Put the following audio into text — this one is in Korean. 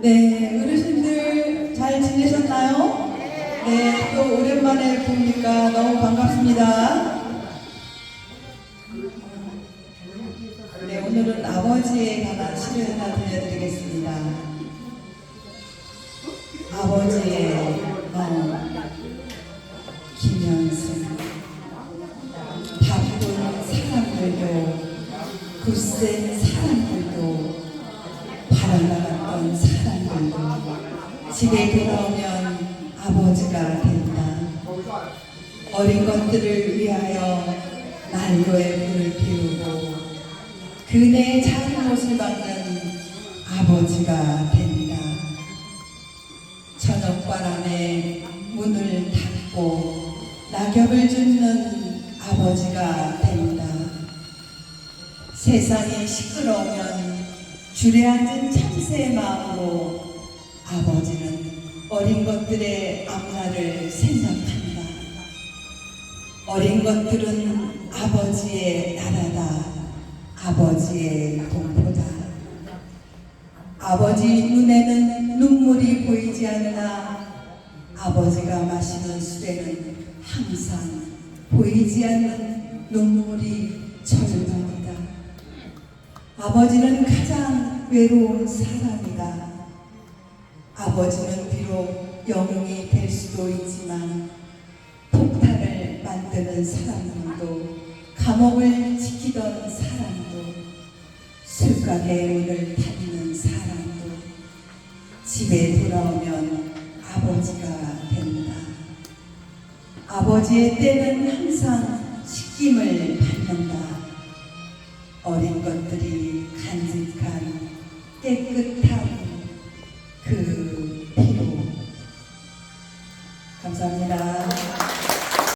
네, 어르신들 잘 지내셨나요? 네, 또 오랜만에 보니까 너무 반갑습니다. 네, 오늘은 아버지에 관한 시를 하나 들려드리겠습니다. 아버지의 어, 김현승 바쁜 사람들도 굳센 사람 집에 돌아오면 아버지가 된다. 어린 것들을 위하여 난로에 불을 피우고 그네 잘못을 막는 아버지가 된다. 저녁바람에 문을 닫고 낙엽을 줍는 아버지가 된다. 세상이 시끄러우면 줄에 앉은 참새의 마음으로 아버지는 어린 것들의 앞날을 생각한다. 어린 것들은 아버지의 나라다. 아버지의 공포다. 아버지 눈에는 눈물이 보이지 않으나 아버지가 마시는 술에는 항상 보이지 않는 눈물이 절망이다. 아버지는 가장 외로운 사람이다. 아버지는 비록 영웅이 될 수도 있지만 폭탄을 만드는 사람들도 감옥을 지키던 사람도 술가게 문을 닫는 사람도 집에 돌아오면 아버지가 된다. 아버지의 때는 항상 식김을 받는다. 어린 것들이 간직한 깨끗한 감사합니다.